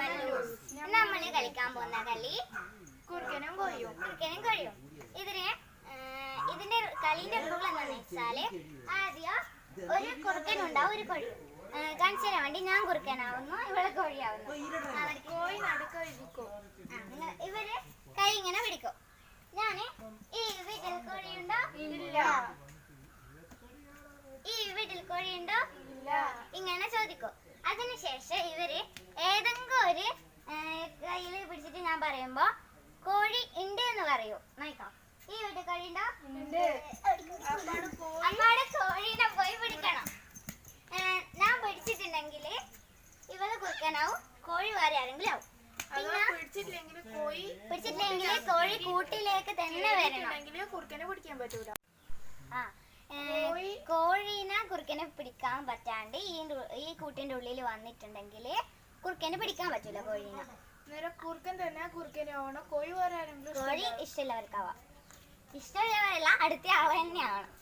മല്ലൂസ് നമ്മൾ കളിക്കാൻ പോകുന്ന കളി. കുറുക്കനും കോഴിയും. കുറുക്കനും കഴിയും. ഇതിന് ഇതിന്റെ കളിന്റെ റൂൾ എന്താണെന്ന് വെച്ചാൽ ആദ്യം ഒരു കുറുക്കൻ ഉണ്ടാവും ഒരു കോഴി. കാണിച്ചു തരാൻ വേണ്ടി ഞാൻ കുറുക്കനാവുന്നു ഇവൾ കോഴിയാവുന്നു. കോഴി നടുക്ക ഇരിക്കും ഇവർ കൈ ഇങ്ങനെ പിടിക്കും. ഞാൻ ഈ വീട്ടിൽ കോഴിയുണ്ടോ ഇല്ല. ഈ വീട്ടിൽ കോഴിയുണ്ടോ ഇല്ല. ഇങ്ങനെ ചോദിക്കും. അതിനുശേഷം ഇവർ ഏതെങ്കിലും ഒരു കയ്യിൽ പിടിച്ചിട്ട് ഞാൻ പറയുമ്പോ കോഴി ഉണ്ട് എന്ന് പറയൂ. നോക്കാം ഈ വീട്ടിൽ കോഴി ഉണ്ടോ അമ്മാടെ കോഴീനെ പോയി പിടിക്കണം. ഞാൻ പിടിച്ചിട്ടുണ്ടെങ്കിൽ ഇവൾ കുറുക്കനാവും കോഴി വേറെ ആരെങ്കിലും ആവും. പിടിച്ചിട്ടില്ലെങ്കിൽ കോഴി കൂട്ടിലേക്ക് തന്നെ വരണം. കുറുക്കനെ പിടിക്കാൻ പറ്റൂല. ആ കോഴീനെ കുറുക്കനെ പിടിക്കാൻ പറ്റാണ്ട് ഈ ഈ കൂട്ടിന്റെ ഉള്ളിൽ വന്നിട്ടുണ്ടെങ്കിൽ കുറുക്കനെ പിടിക്കാൻ പറ്റൂല കോഴീനെ. നേരെ കുറുക്കൻ തന്നെ കുറുക്കനെ ആവണം. കോഴി വേറെ ആരെങ്കിലും കോഴി? ഇഷ്ടമുള്ളവർക്കാവാം. ഇഷ്ടമുള്ളവരല്ല അടുത്ത ആൾ തന്നെയാവണം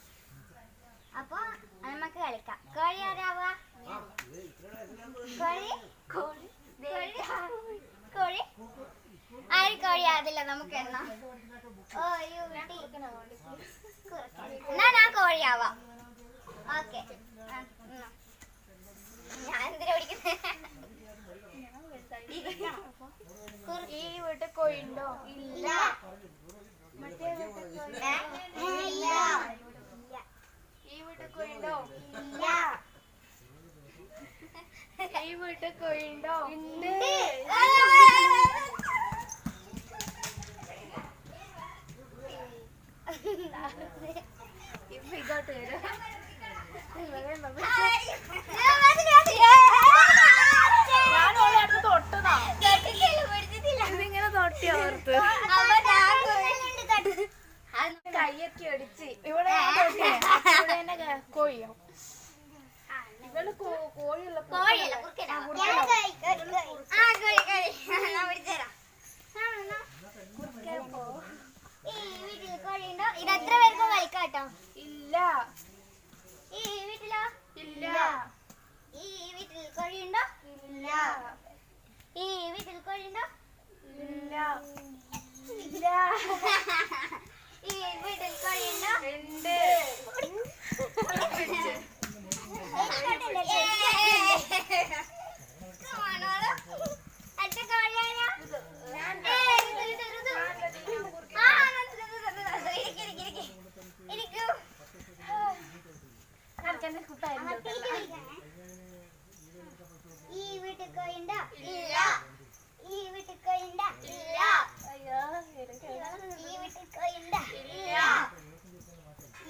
അപ്പൊ നമുക്ക് കളിക്കാം. കോഴി ആരാവാ? കോഴി കോഴി കോഴി. ആര് കോഴി? ആദില്ല നമുക്ക് എണ്ണാം ഓ യു. എന്നാ ഞാൻ കോഴിയാവാം ഓക്കെ ഞാൻ എന്തിനാ പിടിക്കുന്നത് ഈ വീട്ടിൽ കോഴി ഇല്ല? ഇല്ല. ഈ വീട്ടിൽ കോഴി ഇല്ല. ഈ വീട്ടിൽ കോഴി ഉണ്ടോ ഇപ്പൊ ഇങ്ങോട്ട് വരും ഇതിങ്ങനെ തൊട്ടി ഓർത്ത് കയ്യൊക്കെ അടിച്ച് ഇവിടെ തന്നെ കോഴിയോ ഇവൾ കോഴിയുള്ള കോഴിയല്ല കുറുക്കനാ. കുറുക്കനാ ആ, കുറുക്കനാ. ആ കോഴി കോഴി ഞാൻ പിടിച്ചുതരാം ഈ വീട്ടിൽ കോഴിയുണ്ടോ ഇത് എത്ര പേർക്കും കളിക്കാം കേട്ടോ ഇല്ല ഈ വീട്ടിലോ ഇല്ല ഈ വീട്ടിൽ കോഴിയുണ്ടോ ഇല്ല ഈ വീട്ടിൽ ഇല്ല. ഇല്ല. ഈ വീട്ടിൽ കഴിയുണ്ടോ ഉണ്ട്. ഈ വീട്ടിൽ കോഴിയുണ്ടോ ഇല്ല. ഈ വീട്ടിൽ ഇല്ല. അയ്യോ ഈ വീട്ടിൽ ഇല്ല.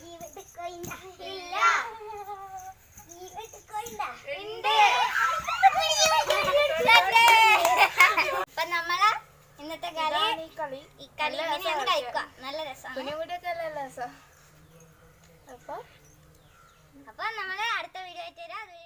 ഈ വീട്ടിൽ ഇല്ല. ഈ വീട്ടിൽ ഉണ്ട്. അപ്പൊ നമ്മളെ ഇന്നത്തെ കളി ഈ കളി. ഈ കളി നല്ല രസമാണ് അപ്പൊ? അപ്പൊ നമ്മൾ അടുത്ത വീഡിയോ ആയിട്ട് ബൈ